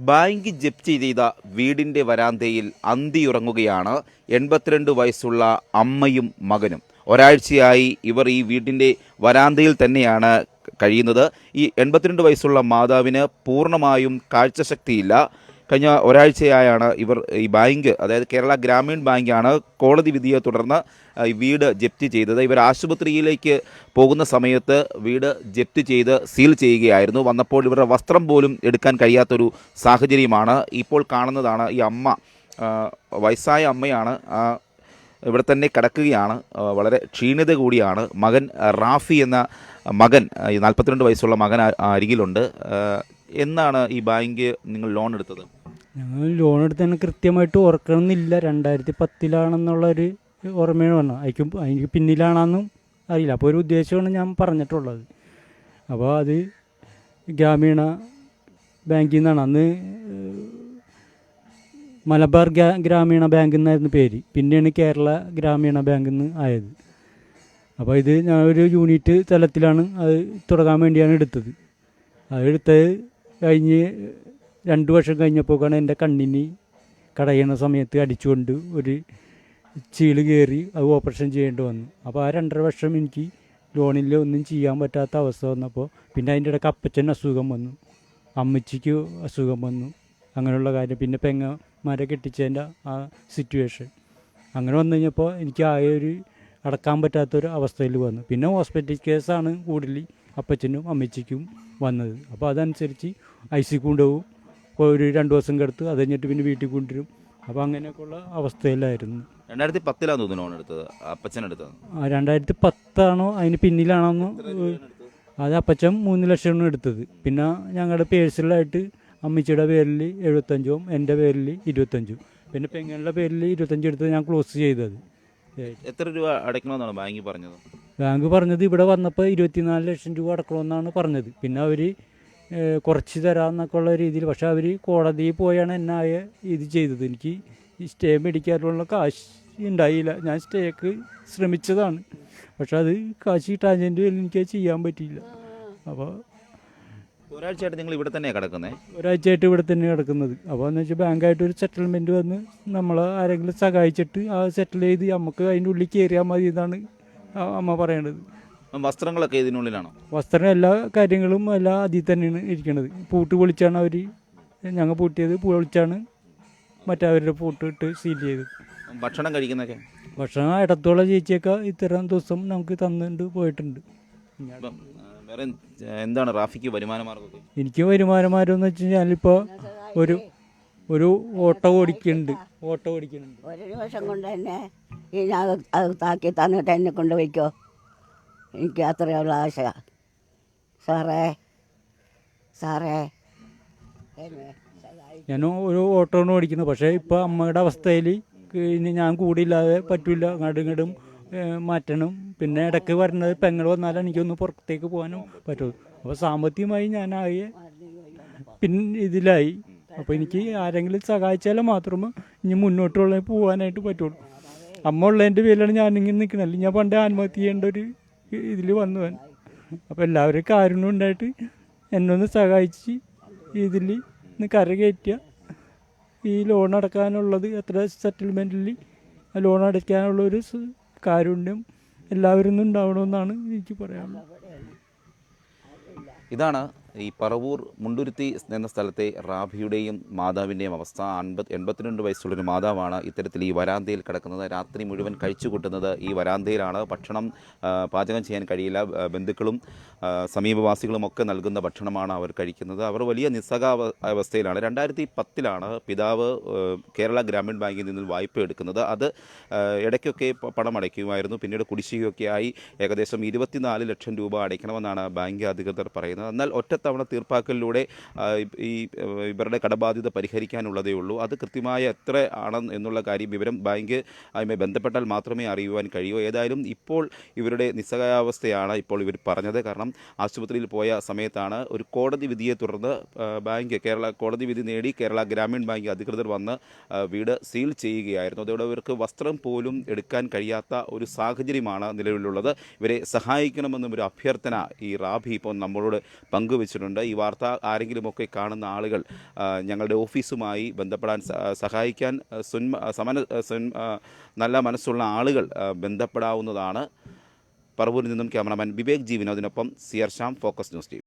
Bank ജപ്തി ചെയ്ത വീടിന്റെ വരാന്തയിൽ അന്തിയുറങ്ങുകയാണ് എൺപത്തിരണ്ട് വയസ്സുള്ള അമ്മയും മകനും. ഒരാഴ്ചയായി ഇവർ ഈ വീടിന്റെ വരാന്തയിൽ തന്നെയാണ് കഴിയുന്നത്. ഈ എൺപത്തിരണ്ട് വയസ്സുള്ള മാതാവിന് പൂർണമായും കാഴ്ചശക്തിയില്ല. കഴിഞ്ഞ ഒരാഴ്ചയായാണ് ഇവർ ഈ ബാങ്ക് അതായത് കേരള ഗ്രാമീൺ ബാങ്കാണ് കോടതി വിധിയെ തുടർന്ന് വീട് ജപ്തി ചെയ്തത്. ഇവർ ആശുപത്രിയിലേക്ക് പോകുന്ന സമയത്ത് വീട് ജപ്തി ചെയ്ത് സീൽ ചെയ്യുകയായിരുന്നു. വന്നപ്പോൾ ഇവരുടെ വസ്ത്രം പോലും എടുക്കാൻ കഴിയാത്തൊരു സാഹചര്യമാണ് ഇപ്പോൾ കാണുന്നതാണ്. ഈ അമ്മ വയസ്സായ അമ്മയാണ് ഇവിടെ തന്നെ കിടക്കുകയാണ് വളരെ ക്ഷീണിത കൂടിയാണ്. മകൻ റാഫി എന്ന മകൻ നാൽപ്പത്തിരണ്ട് വയസ്സുള്ള മകൻ അരികിലുണ്ട്. എന്നാണ് ഈ ബാങ്ക് നിങ്ങൾ ലോൺ എടുത്തത്? ഞങ്ങൾ ലോൺ എടുത്ത് തന്നെ കൃത്യമായിട്ട് ഓർക്കണമെന്നില്ല രണ്ടായിരത്തി പത്തിലാണെന്നുള്ളൊരു ഓർമ്മയാണ് പറഞ്ഞത് അതിക്ക് അതിന് പിന്നിലാണെന്നും അറിയില്ല. അപ്പോൾ ഒരു ഉദ്ദേശമാണ് ഞാൻ പറഞ്ഞിട്ടുള്ളത്. അപ്പോൾ അത് ഗ്രാമീണ ബാങ്കിൽ നിന്നാണ് അന്ന് മലബാർ ഗ്രാ- ഗ്രാമീണ ബാങ്ക് എന്നായിരുന്നു പേര്. പിന്നെയാണ് കേരള ഗ്രാമീണ ബാങ്ക് എന്ന് ആയത്. അപ്പോൾ ഇത് ഞാൻ ഒരു യൂണിറ്റ് തലത്തിലാണ് അത് തുടങ്ങാൻ വേണ്ടിയാണ് എടുത്തത്. അത് എടുത്തത് കഴിഞ്ഞ് രണ്ട് വർഷം കഴിഞ്ഞപ്പോഴാണ് എന്റെ കണ്ണിന് കടയണ സമയത്ത് അടിച്ചുകൊണ്ട് ഒരു ചീൾ കയറി അത് ഓപ്പറേഷൻ ചെയ്യേണ്ടി വന്നു. അപ്പോൾ ആ രണ്ടര വർഷം എനിക്ക് ലോണിൽ ഒന്നും ചെയ്യാൻ പറ്റാത്ത അവസ്ഥ വന്നപ്പോൾ പിന്നെ അതിന്റെ ഇടയ്ക്ക് അപ്പച്ചൻ അസുഖം വന്നു. അമ്മച്ചിക്ക് അസുഖം വന്നു. അങ്ങനെയുള്ള കാര്യം. പിന്നെ പെങ്ങന്മാരെ കെട്ടിച്ചതിന്റെ ആ സിറ്റുവേഷൻ അങ്ങനെ വന്നു കഴിഞ്ഞപ്പോൾ എനിക്ക് ആകെ ഒരു അടക്കാൻ പറ്റാത്തൊരു അവസ്ഥയിൽ വന്നു. പിന്നെ ഹോസ്പിറ്റൽ കേസാണ് കൂടുതൽ അപ്പച്ചനും അമ്മച്ചിക്കും വന്നത്. അപ്പോൾ അതനുസരിച്ച് ഐ സി കൊണ്ടുപോകും. ഒരു രണ്ട് ദിവസം കിടത്ത് അത് കഴിഞ്ഞിട്ട് പിന്നെ വീട്ടിൽ കൊണ്ടുവരും. അപ്പോൾ അങ്ങനെയൊക്കെയുള്ള അവസ്ഥയിലായിരുന്നു. രണ്ടായിരത്തി പത്തിലാണ് തോന്നുന്നു ലോൺ എടുത്തത് അപ്പച്ചൻ എടുത്തത്. ആ രണ്ടായിരത്തി പത്താണോ അതിന് പിന്നിലാണോന്ന് അത് അപ്പച്ചൻ മൂന്ന് ലക്ഷമാണ് എടുത്തത്. പിന്നെ ഞങ്ങളുടെ പേഴ്സണലായിട്ട് അമ്മച്ചിയുടെ പേരിൽ എഴുപത്തഞ്ചും എന്റെ പേരിൽ ഇരുപത്തഞ്ചും. പിന്നെ പെങ്ങളുടെ പേരിൽ ഇരുപത്തഞ്ച് എടുത്ത് ഞാൻ ക്ലോസ് ചെയ്തത്. എത്ര രൂപ അടയ്ക്കണമെന്നാണ് ബാങ്ക് പറഞ്ഞത്? ബാങ്ക് പറഞ്ഞത് ഇവിടെ വന്നപ്പോൾ ഇരുപത്തിനാല് ലക്ഷം രൂപ അടക്കണമെന്നാണ് പറഞ്ഞത്. പിന്നെ അവർ കുറച്ച് തരാമെന്നൊക്കെ ഉള്ള രീതിയിൽ. പക്ഷേ അവർ കോടതിയിൽ പോയാണ് എന്നായ ആയ ഇത് ചെയ്തത്. എനിക്ക് സ്റ്റേ മേടിക്കാനുള്ള കാശ് ഉണ്ടായില്ല. ഞാൻ സ്റ്റേക്ക് ശ്രമിച്ചതാണ്. പക്ഷെ അത് കാശ് കിട്ടാഞ്ഞതിന്റെ എനിക്ക് ചെയ്യാൻ പറ്റിയില്ല. അപ്പോൾ ഒരാഴ്ചയായിട്ട് നിങ്ങൾ ഇവിടെ തന്നെയാണ് കിടക്കുന്നത് ഒരാഴ്ചയായിട്ട് ഇവിടെ തന്നെ കിടക്കുന്നത്. അപ്പോൾ എന്ന് വെച്ചാൽ ബാങ്കായിട്ട് ഒരു സെറ്റിൽമെന്റ് വന്ന് നമ്മൾ ആരെങ്കിലും സഹായിച്ചിട്ട് ആ സെറ്റിൽ ചെയ്ത് നമുക്ക് അതിന്റെ ഉള്ളിൽ കയറിയാൽ മതി എന്നാണ് അമ്മ പറയണത്. വസ്ത്രങ്ങളൊക്കെ ഇതിനുള്ളിലാണോ? വസ്ത്രം എല്ലാ കാര്യങ്ങളും എല്ലാം അതിൽ തന്നെയാണ് ഇരിക്കുന്നത് പൂട്ട് പൊളിച്ചാണ് അവർ ഞങ്ങൾ പൂട്ടിയത് പൊളിച്ചാണ് മറ്റവരുടെ പൂട്ട് ഇട്ട് സീൽ ചെയ്തത് ഭക്ഷണം കഴിക്കുന്നൊക്കെ ഭക്ഷണം ഇടത്തോളം ചേച്ചിയൊക്കെ ഇത്തരം ദിവസം നമുക്ക് തന്നിട്ട് പോയിട്ടുണ്ട്. വേറെ എന്താണ് റാഫിക്ക് വരുമാന മാർഗം എനിക്ക് വരുമാന മാർഗം എന്ന് വെച്ച് കഴിഞ്ഞാലിപ്പോൾ ഒരു ഒരു ഓട്ടോ ഓടിക്കുന്നുണ്ട്. ഓട്ടോ ഓടിക്കുന്നുണ്ട്. ഒരു വർഷം കൊണ്ട് തന്നെ ഈ ഞാൻ അത് താക്കി തന്നിട്ട് എന്നെ കൊണ്ട് വയ്ക്കോ? എനിക്ക് അത്രയുള്ള ആശ സാറേ സാറേ ഞാൻ ഒരു ഓട്ടോണ് ഓടിക്കുന്നത്. പക്ഷേ ഇപ്പോൾ അമ്മയുടെ അവസ്ഥയിൽ ഇനി ഞാൻ കൂടിയില്ലാതെ പറ്റില്ല. അങ്ങോട്ടും ഇങ്ങോട്ടും മാറ്റണം. പിന്നെ ഇടയ്ക്ക് വരുന്നത് പെങ്ങൾ വന്നാലും എനിക്കൊന്ന് പുറത്തേക്ക് പോകാനും പറ്റുള്ളൂ അപ്പോൾ സാമ്പത്തികമായി ഞാനാകെ പിന്നെ ഇതിലായി. അപ്പോൾ എനിക്ക് ആരെങ്കിലും സഹായിച്ചാൽ മാത്രമേ ഇനി മുന്നോട്ടുള്ള പോകാനായിട്ട് പറ്റുള്ളൂ. അമ്മ ഉള്ളതിന്റെ പേരിലാണ് ഞാനിങ്ങനെ നിൽക്കുന്നത് അല്ലെങ്കിൽ ഞാൻ പണ്ട് ആത്മഹത്യ ചെയ്യേണ്ട ഒരു ഇതിൽ വന്നു ഞാൻ അപ്പോൾ എല്ലാവരും കാരുണ്യം ഉണ്ടായിട്ട് എന്നെ ഒന്ന് സഹായിച്ച് ഇതിൽ ഒന്ന് കരകയറ്റുക ഈ ലോൺ അടക്കാനുള്ളത് എത്ര സെറ്റിൽമെന്റിൽ ലോൺ അടയ്ക്കാനുള്ള ഒരു കാരുണ്യം എല്ലാവരും ഉണ്ടാവണമെന്നാണ് എനിക്ക് പറയാനുള്ളത്. ഇതാണ് ഈ പറവൂർ മുണ്ടുരുത്തി എന്ന സ്ഥലത്തെ റാഭിയുടെയും മാതാവിന്റെയും അവസ്ഥ. അൻപത് എൺപത്തിരണ്ട് വയസ്സുള്ളൊരു മാതാവാണ് ഇത്തരത്തിൽ ഈ വരാന്തയിൽ കിടക്കുന്നത്. രാത്രി മുഴുവൻ കഴിച്ചു കൂട്ടുന്നത് ഈ വരാന്തയിലാണ്. ഭക്ഷണം പാചകം ചെയ്യാൻ കഴിയില്ല. ബന്ധുക്കളും സമീപവാസികളും ഒക്കെ നൽകുന്ന ഭക്ഷണമാണ് അവർ കഴിക്കുന്നത്. അവർ വലിയ നിസ്സഹാവ അവസ്ഥയിലാണ് രണ്ടായിരത്തി പത്തിലാണ് പിതാവ് കേരള ഗ്രാമീൺ ബാങ്കിൽ നിന്ന് വായ്പ എടുക്കുന്നത്. അത് ഇടയ്ക്കൊക്കെ പണം അടയ്ക്കുമായിരുന്നു. പിന്നീട് കുടിശ്ശികയൊക്കെ ആയി ഏകദേശം ഇരുപത്തിനാല് ലക്ഷം രൂപ അടയ്ക്കണമെന്നാണ് ബാങ്ക് അധികൃതർ പറയുന്നത്. എന്നാൽ ഒറ്റത്തവണ തീർപ്പാക്കലിലൂടെ ഈ ഇവരുടെ കടബാധ്യത പരിഹരിക്കാനുള്ളതേ ഉള്ളൂ. അത് കൃത്യമായ എത്ര ആണെന്ന് എന്നുള്ള കാര്യം വിവരം ബാങ്ക് അതുമായി ബന്ധപ്പെട്ടാൽ മാത്രമേ അറിയുവാൻ കഴിയൂ. ഏതായാലും ഇപ്പോൾ ഇവരുടെ നിസ്സഹായാവസ്ഥയാണ് ഇപ്പോൾ ഇവർ പറഞ്ഞത്. കാരണം ആശുപത്രിയിൽ പോയ സമയത്താണ് ഒരു കോടതി വിധിയെ തുടർന്ന് ബാങ്ക് കേരള കോടതി വിധി നേടി കേരള ഗ്രാമീൺ ബാങ്ക് അധികൃതർ വന്ന് വീട് സീൽ ചെയ്യുകയായിരുന്നു. അതോടെ ഇവർക്ക് വസ്ത്രം പോലും എടുക്കാൻ കഴിയാത്ത ഒരു സാഹചര്യമാണ് നിലവിലുള്ളത്. ഇവരെ സഹായിക്കണമെന്നും ഒരു അഭ്യർത്ഥന ഈ റാബി ഇപ്പോൾ നമ്മളോട് പങ്കുവച്ചിട്ടുണ്ട് അറിയിച്ചിട്ടുണ്ട്. ഈ വാർത്ത ആരെങ്കിലുമൊക്കെ കാണുന്ന ആളുകൾ ഞങ്ങളുടെ ഓഫീസുമായി ബന്ധപ്പെടാൻ സഹായിക്കാൻ സുന്മ സമന നല്ല മനസ്സുള്ള ആളുകൾ ബന്ധപ്പെടാവുന്നതാണ്. പറവൂരിൽ നിന്നും cameraman Vivek ജീവിനോദിനൊപ്പം C Shyam Focus News team